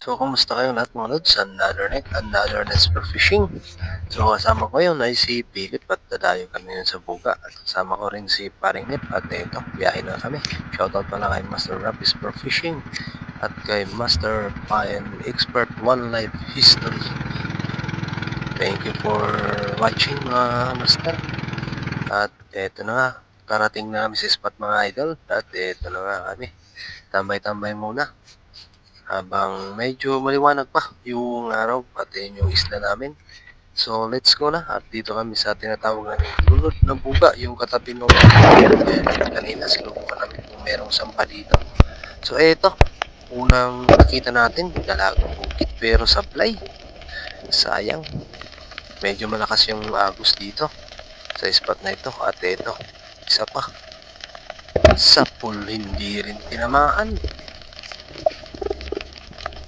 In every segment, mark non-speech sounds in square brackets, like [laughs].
So, kumusta kayo lahat mga lods? Another night, another night for fishing. So, kasama ko yun ay si Philip at dadayo kami yun sa buga. At kasama ko rin si Paring Nip at eto, biyahe na kami. Shoutout pala kay Master Rapis for Fishing at kay Master and Expert One Life History. Thank you for watching mga master. At eto na nga, karating na kami sa spot mga idol. At eto na nga kami. Tambay-tambay muna habang medyo maliwanag pa yung araw pati yung isla namin. So let's go na at dito kami sa tinatawag na lulod na buga yung katabi nung [laughs] kanina sinubukan namin kung merong sampa dito. So eto, unang nakita natin dalagang bukit pero sablay. Sayang. Medyo malakas yung agos dito sa spot na ito at eto, isa pa. Sa pool hindi rin tinamaan.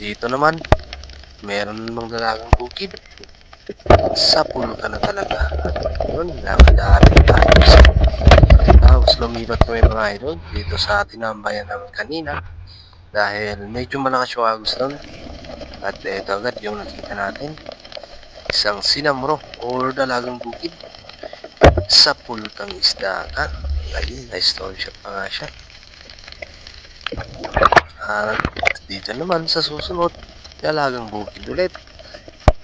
Dito naman, meron namang dalagang bukid. Sa pulo ka na talaga. Yun, nakadami tayo sa Tapos lumipat kami mga idol dito sa tinambayan namin kanina. Dahil medyo malakas yung agos doon. At ito agad yung nakita natin. Isang sinamro or dalagang bukid. Sa pulkang isda ka. Ayun, na-stone shot pa nga siya. At dito naman sa susunod, dalagang bukid ulit.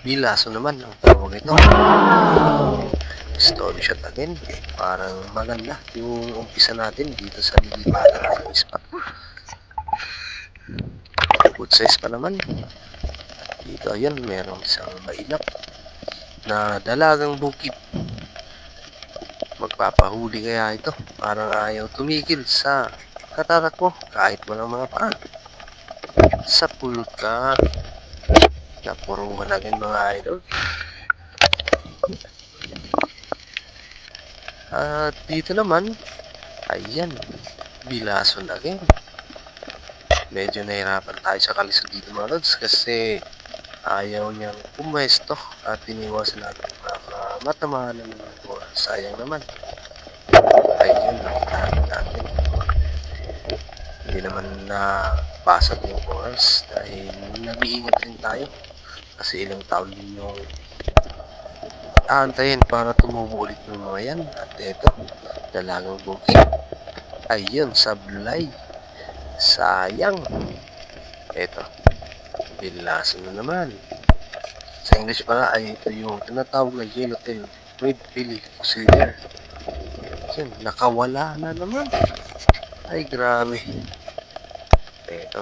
Bilaso naman ang tawag ito. Stone shot again. Parang maganda yung umpisa natin dito sa lilipatan ng spot. Good size pa naman. Dito, ayun, merong isang mailap na dalagang bukid. Magpapahuli kaya ito. Parang ayaw tumigil sa katatak ko kahit walang mga paa. Sa pulka. Napuruhan agad mga idol. At dito naman, ayan, bilason again. Medyo nahirapan tayo sa kalisod dito mga lods kasi ayaw niyang pumwesto at iniwasan natin baka matamaan naman ng bola. Sayang naman. Ayun, nakita natin. Hindi naman na basag yung oras dahil nag-iingat rin tayo kasi ilang taon din yung aantayin para tumubo ulit ng mga yan. At eto, dalagang bukid. Ayun, sablay. Sayang. Eto, bilaso na naman. Sa English pala ay ito yung tinatawag na yellowtail red belly fusilier. Yun, nakawala na naman. Ay, grabe. Eto.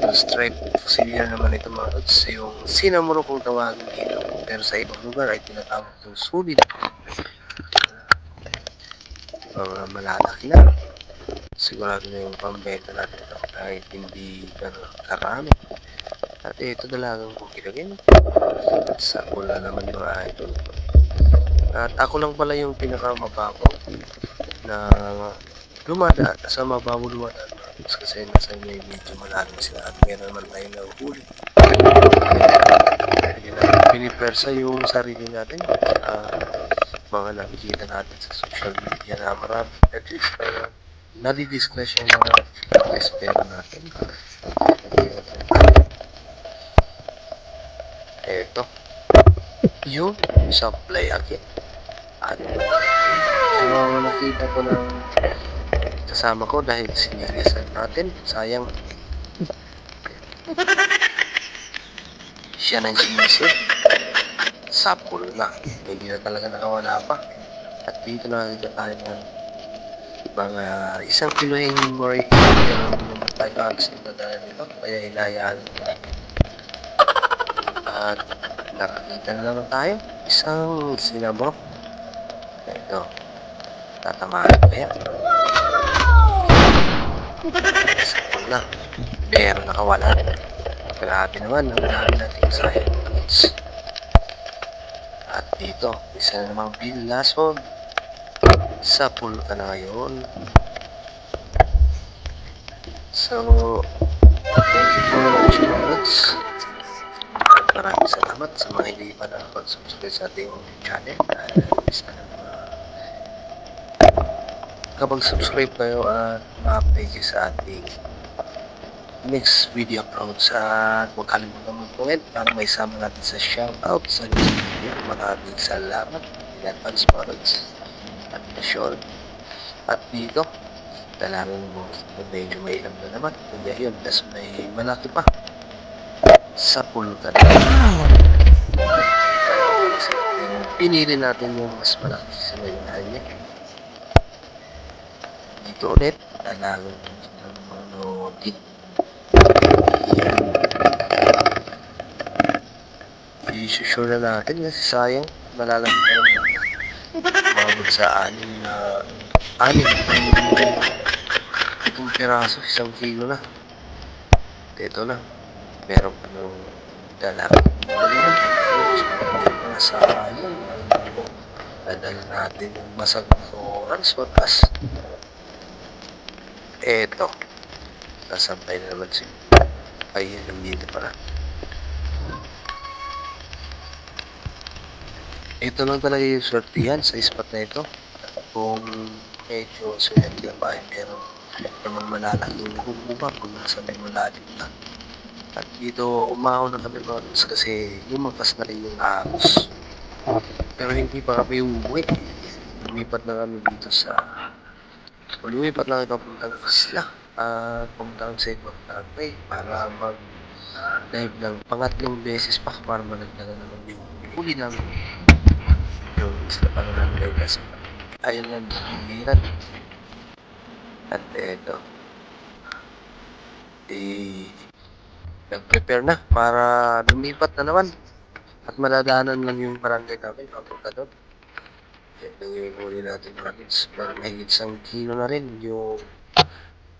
Yung stripe fusilier naman ito mga lods. Yung sinamuro kung tawagin dito. Pero sa ibang lugar ay tinatawag yung sulit. Mga malalaki na. Sigurado na yung pambenta natin ito kahit hindi gano'n karami. At ito dalagang bukid again. At sa pula naman mga idol. At ako lang pala yung pinakamababaw na lumadaan sa mababaw lumadaan kasi nasa may medyo malalim sila at meron naman tayo nahuhuli. Pinipersa yung sarili natin sa mga nakikita natin sa social media na marami at least uh, nadidiscuss yung mga espero natin. Eto. Yun, supply again. At ano nakita ko ng kasama ko dahil sinilisan natin. Sayang. Siya nang sinisip. Sapul na. Hindi na talaga nakawala pa. At dito na nakita tayo ng mga isang kilo more pero hindi naman tayo alis na dahil nito. Kaya hinahayaan ko at nakakita na naman tayo. Isang sinabro. Ito. Tatamaan ko yan. Isang na. Pero nakawala. Grabe naman. Ang dami nating sayang. At dito, isa na namang bilason. Sa pool ka na ngayon. So, thank you for watching, Lods. Maraming salamat sa mga hindi pa nakapag-subscribe sa ating channel. Dahil isa na mga kapag subscribe kayo at ma-update sa ating next video uploads at huwag kalimutan mag-comment para may sama natin sa shoutout sa next video. Maraming salamat in advance lods. At sure. At dito, talagang medyo may ilang na naman. Kaya yun, tas may malaki pa sa pulutan. Pinili natin yung mas malaki sa may niya. Dito ulit, talagang ano, dito. I-sure na natin kasi sayang. Lang umabot sa anim na anim itong piraso. Isang kilo na. Ito na. Meron pa nung dala sayang. Dadala natin yung basag oras. Watas eto. Sasampay na naman si ay nandito pala. Ito lang talaga yung swertihan sa spot na ito. Kung medyo swerte lang ba ay meron namang malalaking nakukuha kung nasa may malalim na. At dito umahon na kami mga kasi lumakas na rin yung ahos. Pero hindi pa kami umuwi lumipat na kami dito sa lumipat lang ito puntang isla at puntang sa ibang barangay para mag dive ng pangatlong beses pa para malagdagan naman yung huli namin. Yung isla para namin dive kasi ayun lang hinihiran at eto. Eh nag-prepare na para lumipat na naman at maladaanan lang yung barangay namin papunta doon ito yung huli natin rabbits pero mahigit isang kilo na rin yung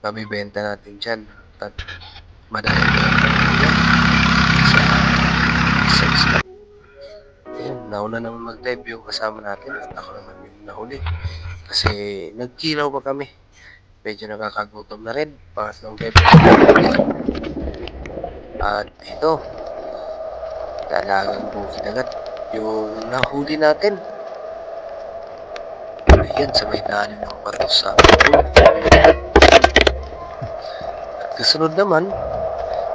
mabibenta natin dyan at madami na yan sa sa isla Ayun, nauna naman mag-dive yung kasama natin at ako naman yung nahuli. Kasi nagkilaw pa kami. Medyo nakakagutom na rin. Pangatlong dive. At ito, talagang bukid agad. Yung nahuli natin. Ayan, sa may daanin ng bato sa. At kasunod naman,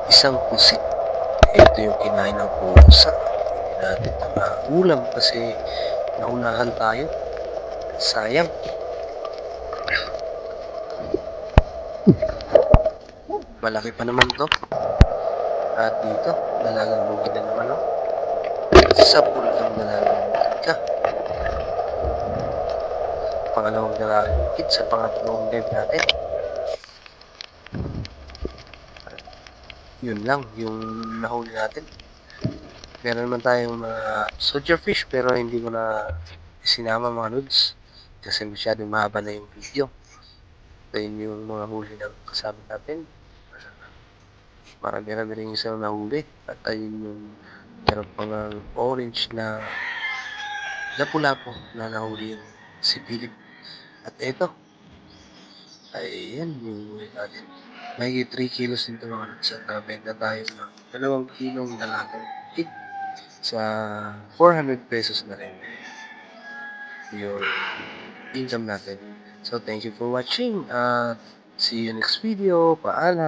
isang pusit. Ito yung kinain ng pusa. Hindi natin na ulam kasi naunahan tayo. Sayang. Malaki pa naman to. At dito, dalagang bukid na naman, no? Sa pool ng dalagang bukid ka. Pangalawang bukid sa pangatlong dive natin. Yun lang, yung nahuli natin. Meron naman tayong mga soldier fish pero hindi ko na sinama mga nudes kasi masyadong mahaba na yung video. Ito yun yung mga huli ng kasama natin. Marami-rami rin isang nahuli at ayun yung meron pang orange na lapu-lapo na nahuli yung si Philip. At ito, ay yan yung huli natin. May 3 kilos din ito mga at nabenta tayo ng dalawang kilong dalagang hit sa 400 pesos na rin yung income natin. So, thank you for watching. Uh, see you next video. Paalam.